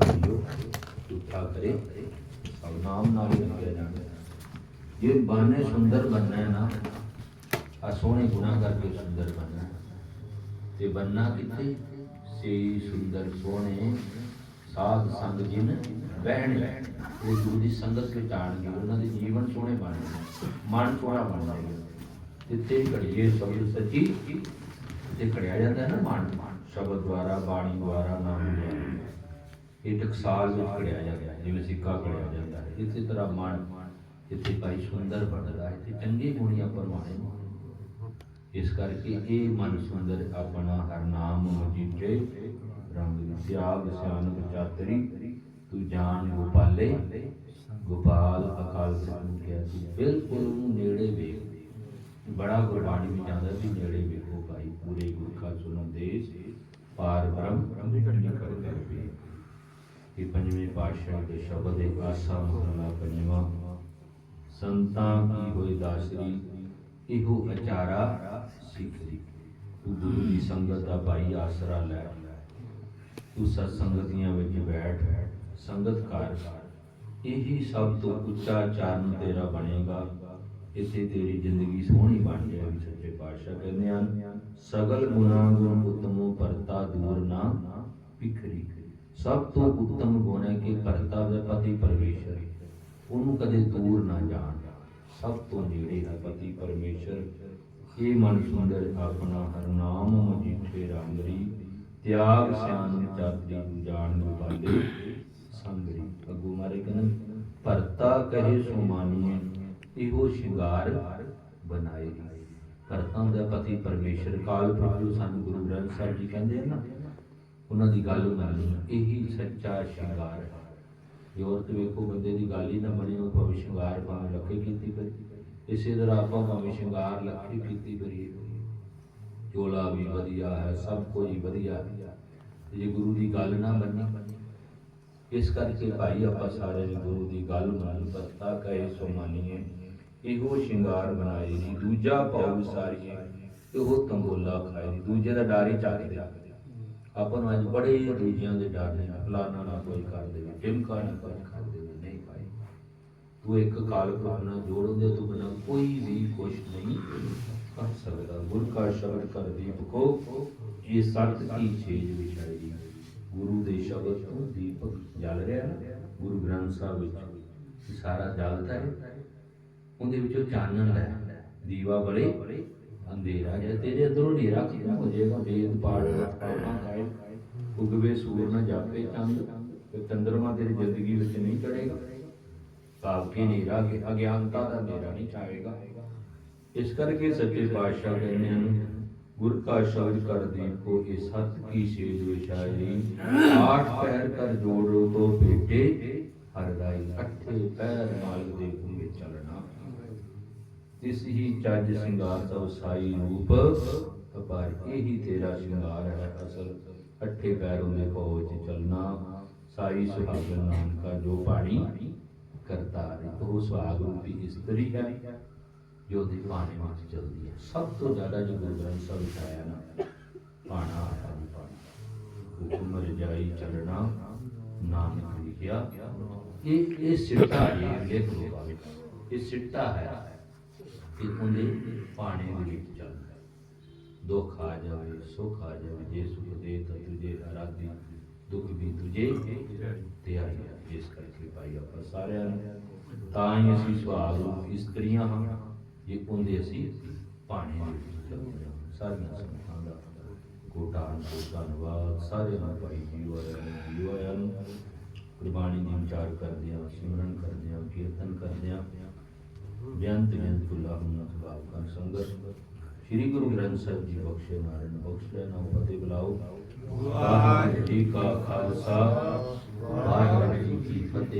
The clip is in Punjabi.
ਭਾਈਓ ਝੂਠਾ ਕਰੇ, ਸਭ ਨਾਮ ਨਾਲ ਹੀ ਰੰਗਿਆ ਜਾਣਾ। ਜੇ ਬਾਨੇ ਸੁੰਦਰ ਬਣਨਾ ਹੈ ਨਾ, ਆ ਸੋਹਣੇ ਗੁਣਾ ਕਰਕੇ ਸੁੰਦਰ ਬਣਨਾ ਤੇ ਬੰਨਾ ਕਿੱਥੇ? ਸੇ ਸੁੰਦਰ ਸੋਹਣੇ, ਸਾਧ ਸੰਗ ਜਿਨ ਬਹਿਣ ਉਹ ਗੁਰੂ ਦੀ ਸੰਗਤ ਵਿੱਚ ਆਣਗੇ ਉਹਨਾਂ ਦੇ ਜੀਵਨ ਸੋਹਣੇ ਬਣਨਗੇ ਮਨ ਸੋਹਣਾ ਬਣ ਜਾਏਗਾ। ਤਿੱਤੇ ਘੜੀਏ ਸ਼ਬਦ ਸੱਚੀ, ਤੇ ਘੜਿਆ ਜਾਂਦਾ ਹੈ ਨਾ ਮਨ। ਸ਼ਬਦ ਦੁਆਰਾ, ਬਾਣੀ ਦੁਆਰਾ, ਨਾਮ ਦੁਆਰਾ। ਇਹ ਟਕਸਾਲ ਵਿੱਚ ਘੜਿਆ ਜਾਂਦਾ ਹੈ, ਜਿਵੇਂ ਸਿੱਕਾ ਘੜਿਆ ਜਾਂਦਾ ਹੈ। ਇਸੇ ਤਰ੍ਹਾਂ ਮਨ ਜਿੱਥੇ ਭਾਈ ਸੁੰਦਰ ਬਣਦਾ ਹੈ ਤੇ ਚੰਗੇ ਗੁਣੀਆਂ ਪਰਮਾਣੇ ਨੂੰ ਇਸ ਕਰਕੇ ਇਹ ਮਨ ਸੁੰਦਰ ਆਪਣਾ ਹਰ ਨਾਮ ਮਜੀਠੇ ਰੰਗ ਤਿਆਗ ਸਿਆਨਕ ਚਾਤਰੀ, ਤੂੰ ਜਾਣ ਗੋਪਾਲੇ, ਗੋਪਾਲ ਅਕਾਲ ਸਿਰ ਨੂੰ ਕਿਹਾ ਸੀ। ਬਿਲਕੁਲ ਉਹਨੂੰ ਨੇੜੇ ਵੇਖ। ਬੜਾ ਗੁਰਬਾਣੀ ਵਿੱਚ ਜਾਂਦਾ ਵੀ ਨੇੜੇ ਵੇਖੋ ਭਾਈ, ਪੂਰੇ ਗੁਰ ਕਾ ਸੁਨੋ ਪਾਰ ਬ੍ਰਹਮ ਬ੍ਰਹਮ ਦੀ ਘੜੀ ਕਰ ਕਰ ਵੀ ਇਹ ਪੰਜਵੇਂ ਪਾਤਸ਼ਾਹ ਦੇ ਸ਼ਬਦ ਦੇ ਆਸਾ ਮਹਲਾ ਪੰਜਵਾਂ। ਸੰਤਾਂ ਕੀ ਹੋਈ ਦਾਸਰੀ ਇਹੋ ਅਚਾਰਾ ਸਿੱਖੀ ਤੂੰ ਗੁਰੂ ਦੀ ਸੰਗਤ ਦਾ ਭਾਈ ਆਸਰਾ ਲੈ। ਤੂੰ ਸਤ ਸੰਗਤੀਆਂ ਵਿੱਚ ਬੈਠ। ਸੰਗਤ ਕਰ। ਇਹੀ ਸਭ ਤੋਂ ਉੱਚਾ ਚਰਨ ਤੇਰਾ ਬਣੇਗਾ। ਇੱਥੇ ਤੇਰੀ ਜ਼ਿੰਦਗੀ ਸੋਹਣੀ ਬਣ ਜਾਏਗੀ, ਸੱਚੇ ਪਾਤਸ਼ਾਹ ਕਹਿੰਦੇ ਹਨ। ਸਗਲ ਗੁਣਾ ਗੁਣ ਉਤਮੋ ਪਰਤਾ ਦੂਰ ਨਾ ਵਿਖਰੀ ਸਭ ਤੋਂ ਉੱਤਮ ਗੁਣ ਹੈ ਕਿ ਕਰਤਾ ਦਾ ਪਤੀ ਪਰਮੇਸ਼ਰ ਉਹਨੂੰ ਕਦੇ ਦੂਰ ਨਾ ਜਾਣ। ਸਭ ਤੋਂ ਨੇੜੇ ਹੈ ਪਤੀ ਪਰਮੇਸ਼ਰ ਇਹ ਮਨ ਸੁੰਦਰ ਆਪਣਾ ਹਰ ਮਜੀਠੇ ਰਾਮਰੀ ਤਿਆਗ ਸਿਆਨ ਚਾਤਰੀ ਜਾਣ ਗੋਪਾਲੇ ਸੰਗਰੀ। ਅਗੂ ਮਾਰੇ ਕਨ ਭਰਤਾ ਕਹੇ ਸੋ ਇਹੋ ਸ਼ਿੰਗਾਰ ਬਣਾਏ ਕਰਤਾ ਦਾ ਪਤੀ ਪਰਮੇਸ਼ਰ, ਕਾਲ ਪ੍ਰਭੂ ਸਾਨੂੰ ਗੁਰੂ ਗ੍ਰੰਥ ਸਾਹਿਬ ਜੀ ਕਹਿੰਦੇ ਆ ਨਾ ਉਹਨਾਂ ਦੀ ਗੱਲ ਮੰਨਣੀ ਇਹੀ ਸੱਚਾ ਸ਼ਿੰਗਾਰ ਹੈ। ਜੇ ਔਰਤ ਵੇਖੋ, ਬੰਦੇ ਦੀ ਗੱਲ ਹੀ ਨਾ ਬਣੀ, ਉਹ ਭਾਵੇਂ ਸ਼ਿੰਗਾਰ ਭਾਵੇਂ ਲੱਖੇ ਕੀਤੀ ਕਰੀ। ਇਸੇ ਤਰ੍ਹਾਂ ਆਪਾਂ ਭਾਵੇਂ ਸ਼ਿੰਗਾਰ ਲੱਖੇ ਕੀਤੀ ਕਰੀਏ ਚੋਲਾ ਵੀ ਵਧੀਆ ਹੈ, ਸਭ ਕੁਝ ਵਧੀਆ। ਜੇ ਗੁਰੂ ਦੀ ਗੱਲ ਨਾ ਮੰਨੀ, ਇਸ ਕਰਕੇ ਭਾਈ ਆਪਾਂ ਸਾਰੇ ਨੇ ਗੁਰੂ ਦੀ ਗੱਲ ਮੰਨ ਪੱਤਾ ਕਹੇ ਸੋ ਮੰਨੀਏ। ਇਹੋ ਸ਼ਿੰਗਾਰ ਬਣਾਏ ਜੀ, ਦੂਜਾ ਪਾਉ ਸਾਰੀਏ ਇਹੋ ਤੰਬੋਲਾ ਖਾਏ ਦੂਜੇ ਦਾ ਡਰ ਹੀ ਚੱਕਦੇ ਆਪਾਂ ਨੂੰ ਅੱਜ ਬੜੇ ਦੂਜਿਆਂ ਦੇ ਡਰ ਨੇ ਫਲਾਣਾ ਨਾ ਕੋਈ ਕਰ ਦੇਵੇ ਟਿਮਕਾ ਨਾ ਕੋਈ ਕਰ ਦੇਵੇ ਨਹੀਂ ਭਾਈ। ਤੂੰ ਇੱਕ ਕਾਲ ਪੁਰਖ ਜੋੜ ਦੇ ਤੋਂ ਬਿਨਾ ਕੋਈ ਵੀ ਕੁਛ ਨਹੀਂ ਕਰ ਸਕਦਾ। ਗੁਰ ਸ਼ਬਦ ਕਰ ਦੀਪਕੋ ਇਹ ਸਤ ਕੀ ਛੇਜ ਵਿਛਾਈ। ਗੁਰੂ ਦੇ ਸ਼ਬਦ ਤੋਂ ਦੀਪਕ ਜਲ ਰਿਹਾ ਨਾ, ਗੁਰੂ ਗ੍ਰੰਥ ਸਾਹਿਬ ਵਿੱਚ ਸਾਰਾ ਜਲਦਾ ਹੈ। ਉਹਦੇ ਵਿੱਚੋਂ ਚਾਨਣ ਲੈ ਦੀਵਾ ਬੜੇ ਅੰਧੇਰਾ ਜੇ ਤੇਰੇ ਅੰਦਰੋਂ ਹਨੇਰਾ ਖਤਮ ਹੋ ਜਾਏਗਾ ਵੇਦ ਪਾੜ ਪਾਪਾਂ ਖਾਏ ਉਗਵੇ ਸੂਰ ਨਾ ਜਾਪੇ ਚੰਦ, ਤੇ ਚੰਦਰਮਾ ਤੇਰੀ ਜ਼ਿੰਦਗੀ ਵਿੱਚ ਨਹੀਂ ਚੜੇਗਾ। ਭਾਵ ਕਿ ਹਨੇਰਾ ਕਿ ਅਗਿਆਨਤਾ ਦਾ ਹਨੇਰਾ ਨਹੀਂ ਛਾਏਗਾ। ਇਸ ਕਰਕੇ ਸੱਚੇ ਪਾਤਸ਼ਾਹ ਕਹਿੰਦੇ ਹਨ, ਗੁਰ ਕਾ ਸ਼ਬਦ ਕਰ ਦੀਪੋ ਇਹ ਸਤ ਕੀ ਸੇਜ ਵਿਚਾਰੀ ਆਠ ਪੈਰ ਕਰ ਜੋੜੋ ਤੋ ਬੇਟੇ ਹਰ ਰਾਈ ਅਠੇ ਪੈਰ ਮਾਲਕ ਦੇ ਗੁੰਗੇ ਚੱਲਣਾ। ਤਿਸ ਹੀ ਚੱਜ ਸਿੰਗਾਰ ਤਵ ਸਾਈ ਰੂਪ ਅਪਾਰ ਇਹੀ ਤੇਰਾ ਸ਼ਿੰਗਾਰ ਹੈ ਅਸਲ। ਅਠੇ ਪੈਰੋਂ ਦੇ ਪਹੁੰਚ ਚੱਲਣਾ, ਸਾਈ ਸੁਹਾਗਨ ਨਾਨਕਾ ਜੋ ਪਾਣੀ ਕਰਤਾ ਹੈ। ਉਹ ਸੁਹਾਗ ਰੂਪੀ ਇਸਤਰੀ ਹੈ, ਜੋ ਦੀ ਪਾਣੀ ਵਿੱਚ ਚਲਦੀ ਹੈ। ਸਭ ਤੋਂ ਜ਼ਿਆਦਾ ਜੋ ਗੁਰੂ ਗ੍ਰੰਥ ਸਾਹਿਬ ਵਿੱਚ ਆਇਆ ਨਾ ਪਾਣਾ ਆਇਆ ਪਾਣਾ ਹੁਕਮ ਰਜਾਈ ਚੱਲਣਾ, ਨਾਨਕ ਲਿਖਿਆ। ਇਹ ਇਹ ਸਿੱਟਾ ਹੈ ਲਿਖ ਲੋ ਇਹ ਸਿੱਟਾ ਹੈ। ਕਿ ਉਹਦੇ ਪਾਣੇ ਦੇ ਵਿੱਚ ਚੱਲਦਾ। ਦੁੱਖ ਆ ਜਾਵੇ, ਸੁੱਖ ਆ ਜਾਵੇ, ਜੇ ਸੁਖ ਦੇ ਤਾਂ ਤੁਝੇ ਅਰਾਧੀ ਦੁੱਖ ਵੀ ਤੁਝੇ ਤੇ ਆ ਜਾਏ ਇਸ ਕਰਕੇ ਭਾਈ ਆਪਾਂ ਸਾਰਿਆਂ ਨੂੰ ਤਾਂ ਹੀ ਅਸੀਂ ਸੁਹਾਗ ਰੂਪ ਇਸਤਰੀਆਂ ਹਾਂ ਜੇ ਉਹਦੇ ਅਸੀਂ ਪਾਣੇ ਦੇ ਵਿੱਚ ਚੱਲਦੇ ਹਾਂ। ਸਾਰੀਆਂ ਸੰਤਾਂ ਦਾ ਕੋਟਾਨ ਕੋ ਧੰਨਵਾਦ। ਸਾਰਿਆਂ ਨੂੰ ਭਾਈ ਜੀਵ ਆਇਆਂ ਜੀਵ ਆਇਆਂ ਨੂੰ। ਗੁਰਬਾਣੀ ਦੀ ਵਿਚਾਰ ਕਰਦੇ ਹਾਂ, ਸਿਮਰਨ ਕਰਦੇ ਹਾਂ, ਕੀਰਤਨ ਕਰਦੇ ਹਾਂ। ਬੇਅੰਤ ਕੁੱਲਾ ਹੁਨ ਸਵਾਬ ਕਰ ਸੰਗਤ। ਸ੍ਰੀ ਗੁਰੂ ਗ੍ਰੰਥ ਸਾਹਿਬ ਜੀ ਬਖਸ਼ੇ ਨਾਰਨ ਬਖਸ਼ੇ ਨਾ ਫਤਿਹ ਬੁਲਾਓ। ਵਾਹਿਗੁਰੂ ਜੀ ਕਾ ਖਾਲਸਾ ਵਾਹਿਗੁਰੂ ਜੀ ਕੀ ਫਤਿਹ।